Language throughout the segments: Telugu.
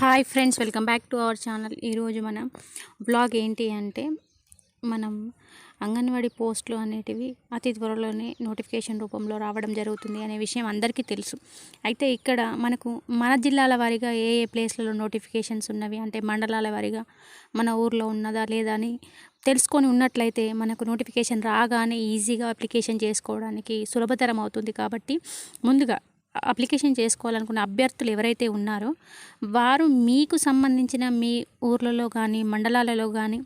Hi friends welcome back to our channel. ఈరోజు మన బ్లాగ్ ఏంటి అంటే మనం అంగన్వాడీ పోస్టులు అనేటివి అతి త్వరలోనే నోటిఫికేషన్ రూపంలో రావడం జరుగుతుంది అనే విషయం అందరికీ తెలుసు. అయితే ఇక్కడ మనకు మన జిల్లాల వారీగా ఏ ఏ ప్లేస్లలో నోటిఫికేషన్స్ ఉన్నవి? అంటే మండలాల వారీగా మన ఊర్లో ఉన్నదా లేదా అని తెలుసుకొని ఉన్నట్లయితే మనకు నోటిఫికేషన్ రాగానే ఈజీగా అప్లికేషన్ చేసుకోవడానికి సులభతరం అవుతుంది కాబట్టి ముందుగా అప్లికేషన్ చేసుకోవాలనుకున్న అభ్యర్థులు ఎవరైతే ఉన్నారో వారు మీకు సంబంధించిన మీ ఊర్లలో కానీ మండలాలలో కానీ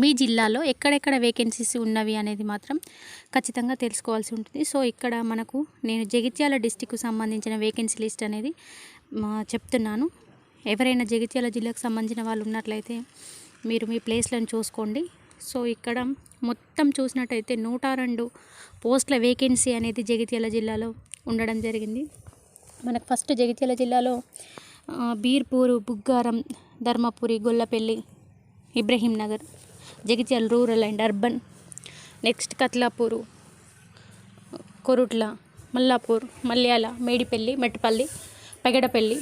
మీ జిల్లాలో ఎక్కడెక్కడ వేకెన్సీస్ ఉన్నవి అనేది మాత్రం ఖచ్చితంగా తెలుసుకోవాల్సి ఉంటుంది. సో ఇక్కడ మనకు నేను జగిత్యాల డిస్టిక్కు సంబంధించిన వేకెన్సీ లిస్ట్ అనేది మా చెప్తున్నాను. ఎవరైనా జగిత్యాల జిల్లాకు సంబంధించిన వాళ్ళు ఉన్నట్లయితే మీరు మీ ప్లేస్లను చూసుకోండి. సో ఇక్కడ మొత్తం చూసినట్టయితే నూట రెండు పోస్టుల వేకెన్సీ అనేది జగిత్యాల జిల్లాలో ఉండడం జరిగింది. మనకు ఫస్ట్ జగిత్యాల జిల్లాలో Beerpur Buggaram Dharmapuri Gollapalli Ibrahim Nagar Jagtial rural and urban next Kathlapur Korutla Mallapur Mallial Medipalli Metpalli Pegadapalli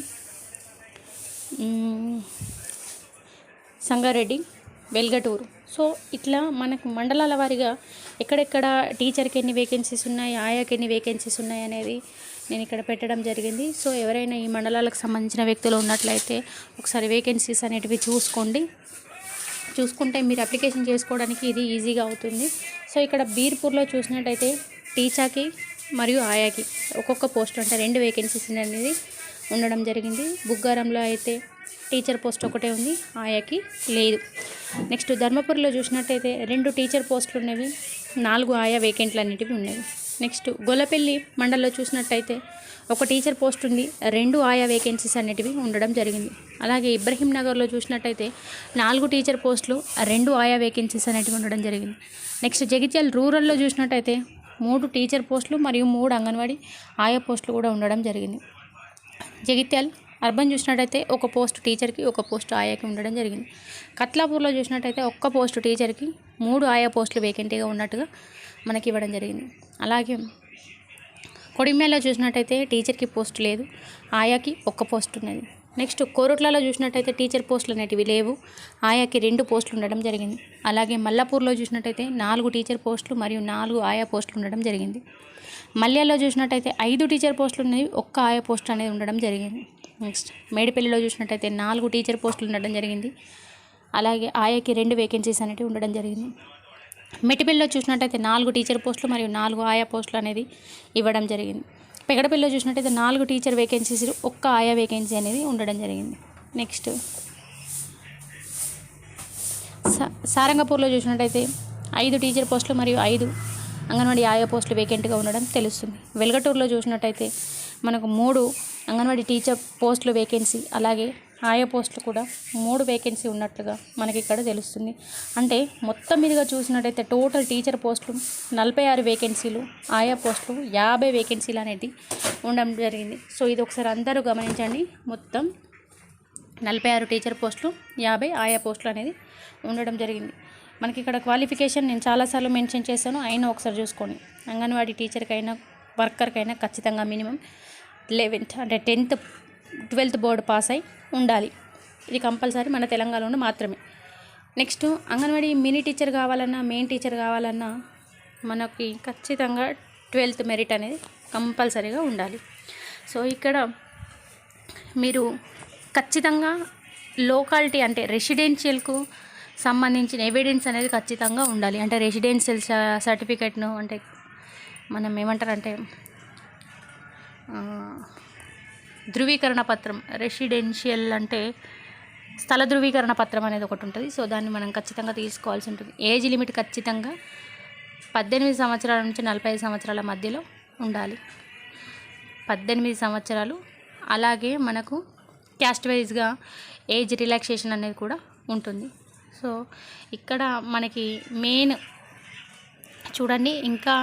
Sangareddy Velgatoor. So ఇట్లా మనకు మండలాల వారీగా ఎక్కడెక్కడ టీచర్కి ఎన్ని వేకెన్సీస్ ఉన్నాయి ఆయాకి ఎన్ని వేకెన్సీస్ ఉన్నాయి అనేది నేను ఇక్కడ పెట్టడం జరిగింది. సో ఎవరైనా ఈ మండలాలకు సంబంధించిన వ్యక్తులు ఉన్నట్లయితే ఒకసారి వేకెన్సీస్ అనేటివి చూసుకోండి. చూసుకుంటే మీరు అప్లికేషన్ చేసుకోవడానికి ఇది ఈజీగా అవుతుంది. సో ఇక్కడ బీర్పూర్లో చూసినట్టయితే టీచాకి మరియు ఆయాకి ఒక్కొక్క పోస్ట్ అంటే రెండు వేకెన్సీస్ అనేది ఉండడం జరిగింది. బుగ్గారంలో అయితే టీచర్ పోస్ట్ ఒకటే ఉంది ఆయాకి లేదు. నెక్స్ట్ ధర్మపురిలో చూసినట్టయితే రెండు టీచర్ పోస్టులు ఉన్నవి నాలుగు ఆయా వేకెంట్లు అనేటివి ఉన్నవి. నెక్స్ట్ గొల్లపల్లి మండల్లో చూసినట్టయితే ఒక టీచర్ పోస్ట్ ఉంది రెండు ఆయా వేకెన్సీస్ అనేటివి ఉండడం జరిగింది. అలాగే ఇబ్రహీం నగర్లో చూసినట్టయితే నాలుగు టీచర్ పోస్టులు రెండు ఆయా వేకెన్సీస్ అనేటివి ఉండడం జరిగింది. నెక్స్ట్ జగిత్యాల రూరల్లో చూసినట్టయితే మూడు టీచర్ పోస్టులు మరియు మూడు అంగన్వాడీ ఆయా పోస్టులు కూడా ఉండడం జరిగింది. జగిత్యాల్ అర్బన్ చూసినట్టయితే ఒక పోస్ట్ టీచర్కి ఒక పోస్ట్ ఆయాకి ఉండడం జరిగింది. కత్లాపూర్లో చూసినట్టయితే ఒక్క పోస్ట్ టీచర్కి మూడు ఆయా పోస్టులు వేకెంటీగా ఉన్నట్టుగా మనకి ఇవ్వడం జరిగింది. అలాగే కొడిమేలో చూసినట్టయితే టీచర్కి పోస్ట్ లేదు ఆయాకి ఒక్క పోస్ట్ ఉన్నది. నెక్స్ట్ కోరుట్లలో చూసినట్టయితే టీచర్ పోస్టులు అనేటివి లేవు ఆయాకి రెండు పోస్టులు ఉండడం జరిగింది. అలాగే మల్లాపూర్లో చూసినట్టయితే నాలుగు టీచర్ పోస్టులు మరియు నాలుగు ఆయా పోస్టులు ఉండడం జరిగింది. మల్యాలో చూసినట్టయితే ఐదు టీచర్ పోస్టులు ఉన్నాయి ఒక్క ఆయా పోస్ట్ అనేది ఉండడం జరిగింది. నెక్స్ట్ మేడిపల్లిలో చూసినట్టయితే నాలుగు టీచర్ పోస్టులు ఉండడం జరిగింది. అలాగే ఆయాకి రెండు వేకెన్సీస్ అనేవి ఉండడం జరిగింది. మెటిపల్లిలో చూసినట్టయితే నాలుగు టీచర్ పోస్టులు మరియు నాలుగు ఆయా పోస్టులు అనేది ఇవ్వడం జరిగింది. పెగడపల్లిలో చూసినట్టయితే నాలుగు టీచర్ వేకెన్సీస్ ఒక్క ఆయా వేకెన్సీ అనేది ఉండడం జరిగింది. నెక్స్ట్ సారంగపూర్లో చూసినట్టయితే ఐదు టీచర్ పోస్టులు మరియు ఐదు అంగన్వాడీ ఆయా పోస్టులు వేకెంట్గా ఉండడం తెలుస్తుంది. వెలగటూరులో చూసినట్టయితే మనకు మూడు అంగన్వాడీ టీచర్ పోస్టులు వేకెన్సీ అలాగే ఆయా పోస్టులు కూడా మూడు వేకెన్సీ ఉన్నట్లుగా మనకి ఇక్కడ తెలుస్తుంది. అంటే మొత్తం మీదుగా చూసినట్టయితే టోటల్ టీచర్ పోస్టులు నలభై ఆరు వేకెన్సీలు ఆయా పోస్టులు యాభై వేకెన్సీలు అనేది ఉండడం జరిగింది. సో ఇది ఒకసారి అందరూ గమనించండి. మొత్తం నలభై ఆరు టీచర్ పోస్టులు యాభై ఆయా పోస్టులు అనేది ఉండడం జరిగింది. మనకి ఇక్కడ క్వాలిఫికేషన్ నేను చాలాసార్లు మెన్షన్ చేశాను. అయినా ఒకసారి చూసుకోండి. అంగన్వాడీ టీచర్కైనా వర్కర్కైనా ఖచ్చితంగా మినిమం లెవెన్త్ అంటే టెన్త్ ట్వెల్త్ బోర్డు పాస్ అయి ఉండాలి. ఇది కంపల్సరీ మన తెలంగాణలో మాత్రమే. నెక్స్ట్ అంగన్వాడీ మినీ టీచర్ కావాలన్నా మెయిన్ టీచర్ కావాలన్నా మనకి ఖచ్చితంగా ట్వెల్త్ మెరిట్ అనేది కంపల్సరీగా ఉండాలి. సో ఇక్కడ మీరు ఖచ్చితంగా లోకాలిటీ అంటే రెసిడెన్షియల్కు సంబంధించిన ఎవిడెన్స్ అనేది ఖచ్చితంగా ఉండాలి. అంటే రెసిడెన్షియల్ సర్టిఫికేట్ను అంటే మనం ఏమంటారంటే ధృవీకరణ పత్రం రెసిడెన్షియల్ అంటే స్థల ధృవీకరణ పత్రం అనేది ఒకటి ఉంటుంది. సో దాన్ని మనం ఖచ్చితంగా తీసుకోవాల్సి ఉంటుంది. ఏజ్ లిమిట్ ఖచ్చితంగా పద్దెనిమిది సంవత్సరాల నుంచి నలభై ఐదు సంవత్సరాల మధ్యలో ఉండాలి. పద్దెనిమిది సంవత్సరాలు. అలాగే మనకు క్యాస్ట్ వైజ్గా ఏజ్ రిలాక్సేషన్ అనేది కూడా ఉంటుంది. సో ఇక్కడ మనకి మెయిన్ చూడండి ఇంకా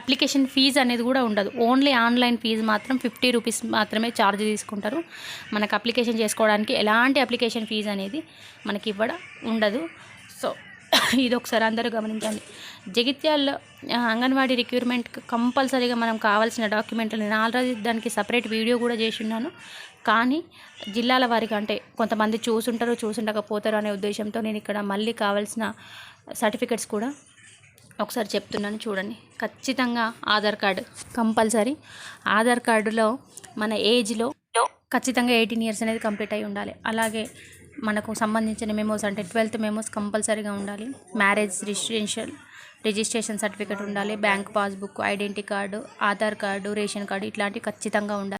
అప్లికేషన్ ఫీజు అనేది కూడా ఉండదు. ఓన్లీ ఆన్లైన్ ఫీజు మాత్రం ఫిఫ్టీ రూపీస్ మాత్రమే ఛార్జ్ తీసుకుంటారు. మనకు అప్లికేషన్ చేసుకోవడానికి ఎలాంటి అప్లికేషన్ ఫీజు అనేది మనకి ఇవ్వడం ఉండదు. సో ఇది ఒకసారి అందరూ గమనించండి. జగిత్యాల అంగన్వాడీ రిక్రూట్మెంట్ కంపల్సరీగా మనం కావాల్సిన డాక్యుమెంట్లు నేను ఆల్రెడీ దానికి సపరేట్ వీడియో కూడా చేసి ఉన్నాను. కానీ జిల్లాల వారికి అంటే కొంతమంది చూసుంటారు చూసుండకపోతారు అనే ఉద్దేశంతో నేను ఇక్కడ మళ్ళీ కావాల్సిన సర్టిఫికెట్స్ కూడా ఒకసారి చెప్తున్నాను చూడండి. ఖచ్చితంగా ఆధార్ కార్డు కంపల్సరీ. ఆధార్ కార్డులో మన ఏజ్లో ఖచ్చితంగా ఎయిటీన్ ఇయర్స్ అనేది కంప్లీట్ అయి ఉండాలి. అలాగే మనకు సంబంధించిన మెమోస్ అంటే ట్వెల్త్ మెమోస్ కంపల్సరీగా ఉండాలి. మ్యారేజ్ రిజిస్ట్రేషన్ రిజిస్ట్రేషన్ సర్టిఫికేట్ ఉండాలి. Bank passbook identity card Aadhaar card ration card ఇట్లాంటివి ఖచ్చితంగా ఉండాలి.